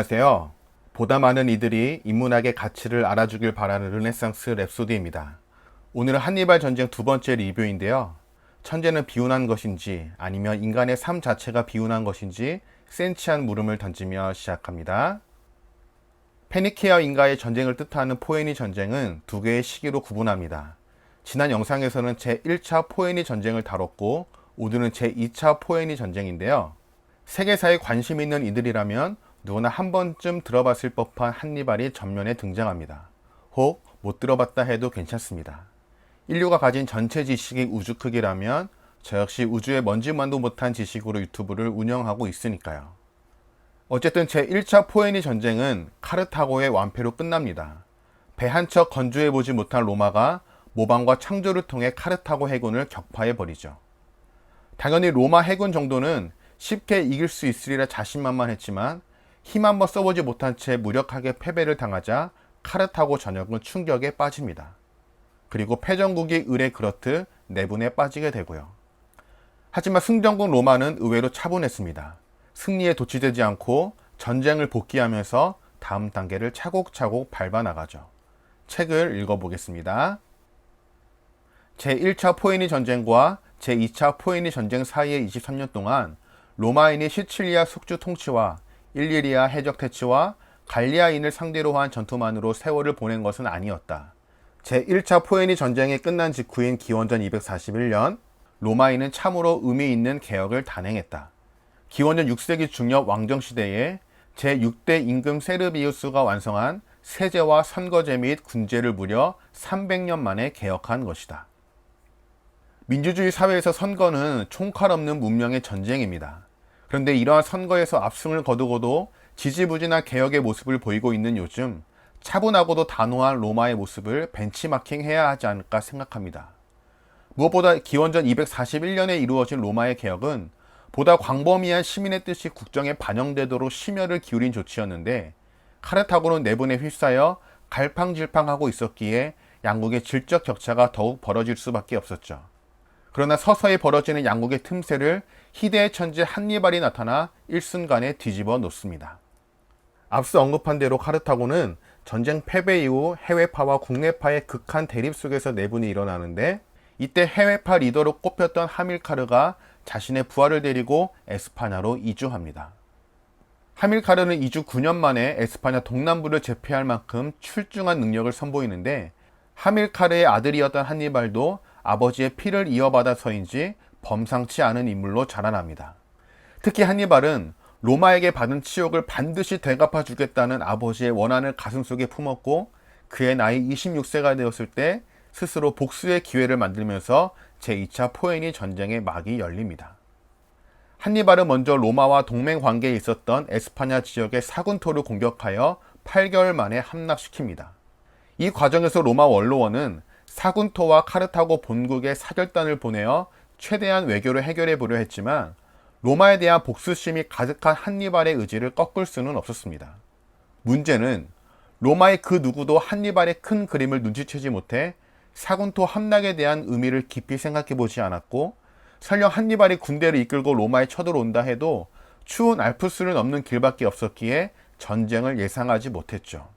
안녕하세요. 보다 많은 이들이 인문학의 가치를 알아주길 바라는 르네상스 랩소디입니다. 오늘은 한니발 전쟁 두 번째 리뷰인데요. 천재는 비운한 것인지 아니면 인간의 삶 자체가 비운한 것인지 센치한 물음을 던지며 시작합니다. 페니키아 인가의 전쟁을 뜻하는 포에니 전쟁은 두 개의 시기로 구분합니다. 지난 영상에서는 제1차 포에니 전쟁을 다뤘고 오늘은 제2차 포에니 전쟁인데요. 세계사에 관심 있는 이들이라면 누구나 한 번쯤 들어봤을 법한 한니발이 전면에 등장합니다. 혹 못 들어봤다 해도 괜찮습니다. 인류가 가진 전체 지식이 우주 크기라면 저 역시 우주의 먼지만도 못한 지식으로 유튜브를 운영하고 있으니까요. 어쨌든 제 1차 포에니 전쟁은 카르타고의 완패로 끝납니다. 배 한 척 건조해보지 못한 로마가 모방과 창조를 통해 카르타고 해군을 격파해버리죠. 당연히 로마 해군 정도는 쉽게 이길 수 있으리라 자신만만했지만 힘 한번 써보지 못한 채 무력하게 패배를 당하자 카르타고 전역은 충격에 빠집니다. 그리고 패전국이 을에 그렇듯 내분에 빠지게 되고요. 하지만 승전국 로마는 의외로 차분했습니다. 승리에 도취되지 않고 전쟁을 복귀하면서 다음 단계를 차곡차곡 밟아 나가죠. 책을 읽어보겠습니다. 제1차 포에니 전쟁과 제2차 포에니 전쟁 사이의 23년 동안 로마인이 시칠리아 숙주 통치와 일리리아 해적 퇴치와 갈리아인을 상대로 한 전투만으로 세월을 보낸 것은 아니었다. 제1차 포에니 전쟁이 끝난 직후인 기원전 241년 로마인은 참으로 의미 있는 개혁을 단행했다. 기원전 6세기 중엽 왕정 시대에 제6대 임금 세르비우스가 완성한 세제와 선거제 및 군제를 무려 300년 만에 개혁한 것이다. 민주주의 사회에서 선거는 총칼 없는 문명의 전쟁입니다. 그런데 이러한 선거에서 압승을 거두고도 지지부진한 개혁의 모습을 보이고 있는 요즘 차분하고도 단호한 로마의 모습을 벤치마킹 해야 하지 않을까 생각합니다. 무엇보다 기원전 241년에 이루어진 로마의 개혁은 보다 광범위한 시민의 뜻이 국정에 반영되도록 심혈을 기울인 조치였는데 카르타고는 내분에 휩싸여 갈팡질팡하고 있었기에 양국의 질적 격차가 더욱 벌어질 수밖에 없었죠. 그러나 서서히 벌어지는 양국의 틈새를 희대의 천재 한니발이 나타나 일순간에 뒤집어 놓습니다. 앞서 언급한 대로 카르타고는 전쟁 패배 이후 해외파와 국내파의 극한 대립 속에서 내분이 일어나는데 이때 해외파 리더로 꼽혔던 하밀카르가 자신의 부하를 데리고 에스파냐로 이주합니다. 하밀카르는 이주 9년 만에 에스파냐 동남부를 제패할 만큼 출중한 능력을 선보이는데 하밀카르의 아들이었던 한니발도 아버지의 피를 이어받아서인지 범상치 않은 인물로 자라납니다. 특히 한니발은 로마에게 받은 치욕을 반드시 되갚아 주겠다는 아버지의 원한을 가슴속에 품었고 그의 나이 26세가 되었을 때 스스로 복수의 기회를 만들면서 제2차 포에니 전쟁의 막이 열립니다. 한니발은 먼저 로마와 동맹 관계에 있었던 에스파냐 지역의 사군토를 공격하여 8개월 만에 함락시킵니다. 이 과정에서 로마 원로원은 사군토와 카르타고 본국에 사절단을 보내어 최대한 외교를 해결해 보려 했지만 로마에 대한 복수심이 가득한 한니발의 의지를 꺾을 수는 없었습니다. 문제는 로마의 그 누구도 한니발의 큰 그림을 눈치채지 못해 사군토 함락에 대한 의미를 깊이 생각해 보지 않았고 설령 한니발이 군대를 이끌고 로마에 쳐들어온다 해도 추운 알프스를 넘는 길밖에 없었기에 전쟁을 예상하지 못했죠.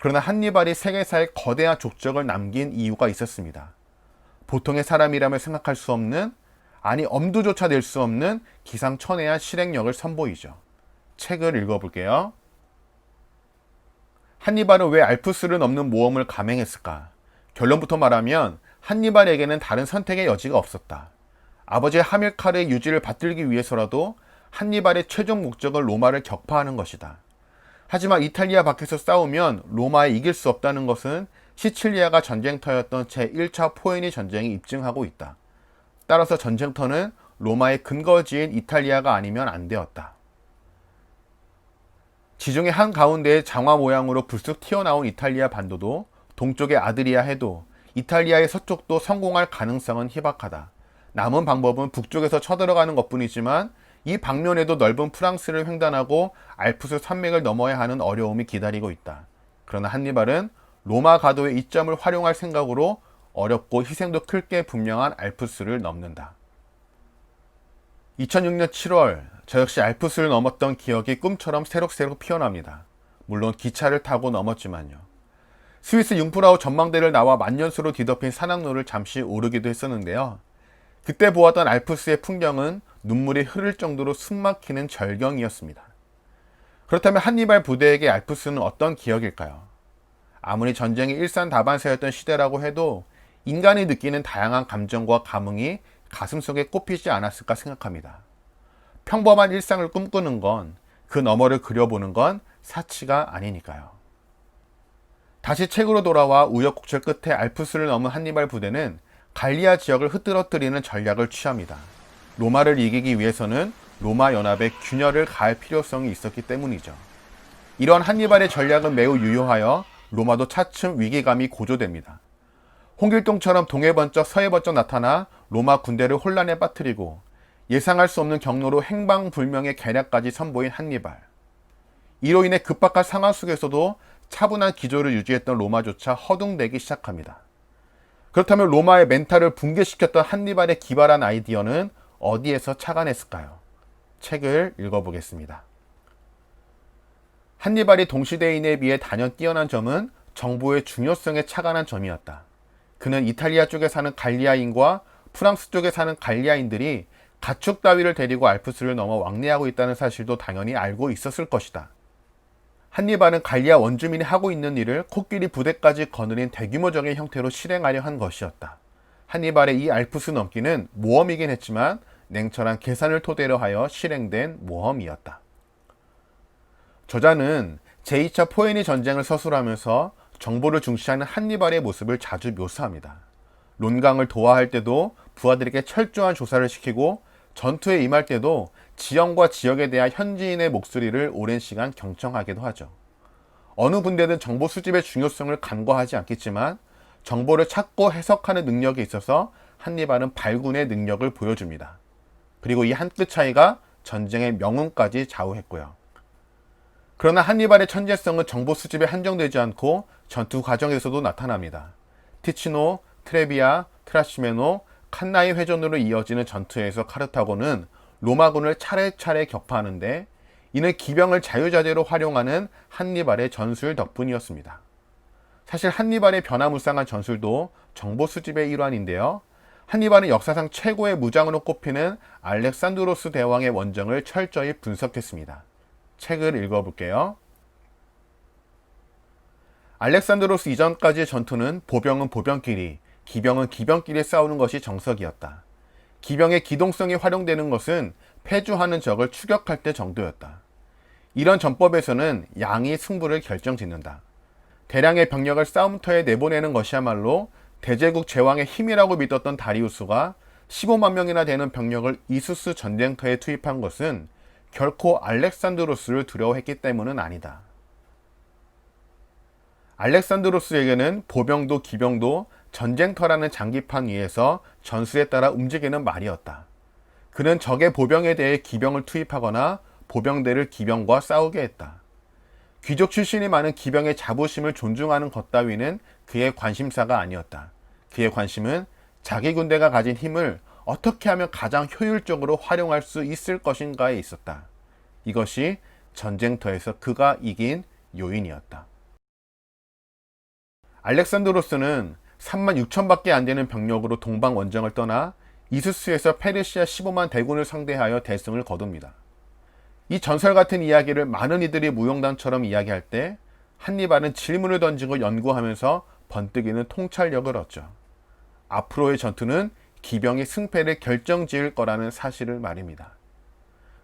그러나 한니발이 세계사에 거대한 족적을 남긴 이유가 있었습니다. 보통의 사람이라면 생각할 수 없는 아니 엄두조차 낼 수 없는 기상천외한 실행력을 선보이죠. 책을 읽어볼게요. 한니발은 왜 알프스를 넘는 모험을 감행했을까? 결론부터 말하면 한니발에게는 다른 선택의 여지가 없었다. 아버지의 하밀카르의 유지를 받들기 위해서라도 한니발의 최종 목적은 로마를 격파하는 것이다. 하지만 이탈리아 밖에서 싸우면 로마에 이길 수 없다는 것은 시칠리아가 전쟁터였던 제1차 포에니 전쟁이 입증하고 있다. 따라서 전쟁터는 로마의 근거지인 이탈리아가 아니면 안 되었다. 지중해 한 가운데의 장화 모양으로 불쑥 튀어나온 이탈리아 반도도 동쪽의 아드리아 해도 이탈리아의 서쪽도 성공할 가능성은 희박하다. 남은 방법은 북쪽에서 쳐들어가는 것 뿐이지만 이 방면에도 넓은 프랑스를 횡단하고 알프스 산맥을 넘어야 하는 어려움이 기다리고 있다. 그러나 한니발은 로마 가도의 이점을 활용할 생각으로 어렵고 희생도 클게 분명한 알프스를 넘는다. 2006년 7월 저 역시 알프스를 넘었던 기억이 꿈처럼 새록새록 피어납니다. 물론 기차를 타고 넘었지만요. 스위스 융프라우 전망대를 나와 만년수로 뒤덮인 산악로를 잠시 오르기도 했었는데요. 그때 보았던 알프스의 풍경은 눈물이 흐를 정도로 숨막히는 절경이었습니다. 그렇다면 한니발 부대에게 알프스는 어떤 기억일까요? 아무리 전쟁이 일산다반사였던 시대라고 해도 인간이 느끼는 다양한 감정과 감흥이 가슴속에 꼽히지 않았을까 생각합니다. 평범한 일상을 꿈꾸는 건 그 너머를 그려보는 건 사치가 아니니까요. 다시 책으로 돌아와 우여곡절 끝에 알프스를 넘은 한니발 부대는 갈리아 지역을 흐트러뜨리는 전략을 취합니다. 로마를 이기기 위해서는 로마 연합에 균열을 가할 필요성이 있었기 때문이죠. 이런 한니발의 전략은 매우 유효하여 로마도 차츰 위기감이 고조됩니다. 홍길동처럼 동해 번쩍 서해 번쩍 나타나 로마 군대를 혼란에 빠뜨리고 예상할 수 없는 경로로 행방불명의 계략까지 선보인 한니발. 이로 인해 급박한 상황 속에서도 차분한 기조를 유지했던 로마조차 허둥대기 시작합니다. 그렇다면 로마의 멘탈을 붕괴시켰던 한니발의 기발한 아이디어는 어디에서 착안했을까요? 책을 읽어보겠습니다. 한니발이 동시대인에 비해 단연 뛰어난 점은 정보의 중요성에 착안한 점이었다. 그는 이탈리아 쪽에 사는 갈리아인과 프랑스 쪽에 사는 갈리아인들이 가축 따위를 데리고 알프스를 넘어 왕래하고 있다는 사실도 당연히 알고 있었을 것이다. 한니발은 갈리아 원주민이 하고 있는 일을 코끼리 부대까지 거느린 대규모적인 형태로 실행하려 한 것이었다. 한니발의 이 알프스 넘기는 모험이긴 했지만 냉철한 계산을 토대로 하여 실행된 모험이었다. 저자는 제2차 포에니 전쟁을 서술하면서 정보를 중시하는 한니발의 모습을 자주 묘사합니다. 론강을 도하할 때도 부하들에게 철저한 조사를 시키고 전투에 임할 때도 지형과 지역에 대한 현지인의 목소리를 오랜 시간 경청하기도 하죠. 어느 분대든 정보 수집의 중요성을 간과하지 않겠지만 정보를 찾고 해석하는 능력에 있어서 한니발은 발군의 능력을 보여줍니다. 그리고 이 한 끗 차이가 전쟁의 명운까지 좌우했고요. 그러나 한니발의 천재성은 정보 수집에 한정되지 않고 전투 과정에서도 나타납니다. 티치노, 트레비아, 트라시메노, 칸나이 회전으로 이어지는 전투에서 카르타고는 로마군을 차례차례 격파하는데 이는 기병을 자유자재로 활용하는 한니발의 전술 덕분이었습니다. 사실 한니발의 변화무쌍한 전술도 정보 수집의 일환인데요. 한니발은 역사상 최고의 무장으로 꼽히는 알렉산드로스 대왕의 원정을 철저히 분석했습니다. 책을 읽어볼게요. 알렉산드로스 이전까지의 전투는 보병은 보병끼리, 기병은 기병끼리 싸우는 것이 정석이었다. 기병의 기동성이 활용되는 것은 패주하는 적을 추격할 때 정도였다. 이런 전법에서는 양이 승부를 결정짓는다. 대량의 병력을 싸움터에 내보내는 것이야말로 대제국 제왕의 힘이라고 믿었던 다리우스가 15만 명이나 되는 병력을 이수스 전쟁터에 투입한 것은 결코 알렉산드로스를 두려워했기 때문은 아니다. 알렉산드로스에게는 보병도 기병도 전쟁터라는 장기판 위에서 전술에 따라 움직이는 말이었다. 그는 적의 보병에 대해 기병을 투입하거나 보병대를 기병과 싸우게 했다. 귀족 출신이 많은 기병의 자부심을 존중하는 것 따위는 그의 관심사가 아니었다. 그의 관심은 자기 군대가 가진 힘을 어떻게 하면 가장 효율적으로 활용할 수 있을 것인가에 있었다. 이것이 전쟁터에서 그가 이긴 요인이었다. 알렉산드로스는 3만 6천밖에 안 되는 병력으로 동방 원정을 떠나 이수스에서 페르시아 15만 대군을 상대하여 대승을 거둡니다. 이 전설 같은 이야기를 많은 이들이 무용담처럼 이야기할 때 한니발은 질문을 던지고 연구하면서 번뜩이는 통찰력을 얻죠. 앞으로의 전투는 기병이 승패를 결정지을 거라는 사실을 말입니다.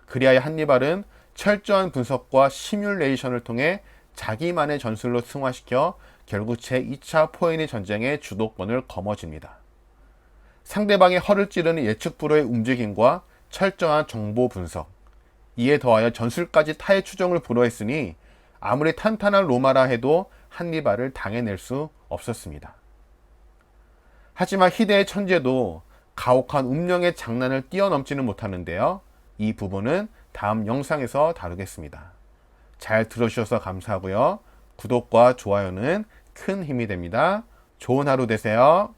그리하여 한니발은 철저한 분석과 시뮬레이션을 통해 자기만의 전술로 승화시켜 결국 제2차 포에니 전쟁의 주도권을 거머쥡니다. 상대방의 허를 찌르는 예측 불허의 움직임과 철저한 정보 분석, 이에 더하여 전술까지 타의 추정을 불허했으니 아무리 탄탄한 로마라 해도 한니발을 당해낼 수 없었습니다. 하지만 희대의 천재도 가혹한 운명의 장난을 뛰어넘지는 못하는데요. 이 부분은 다음 영상에서 다루겠습니다. 잘 들어주셔서 감사하고요. 구독과 좋아요는 큰 힘이 됩니다. 좋은 하루 되세요.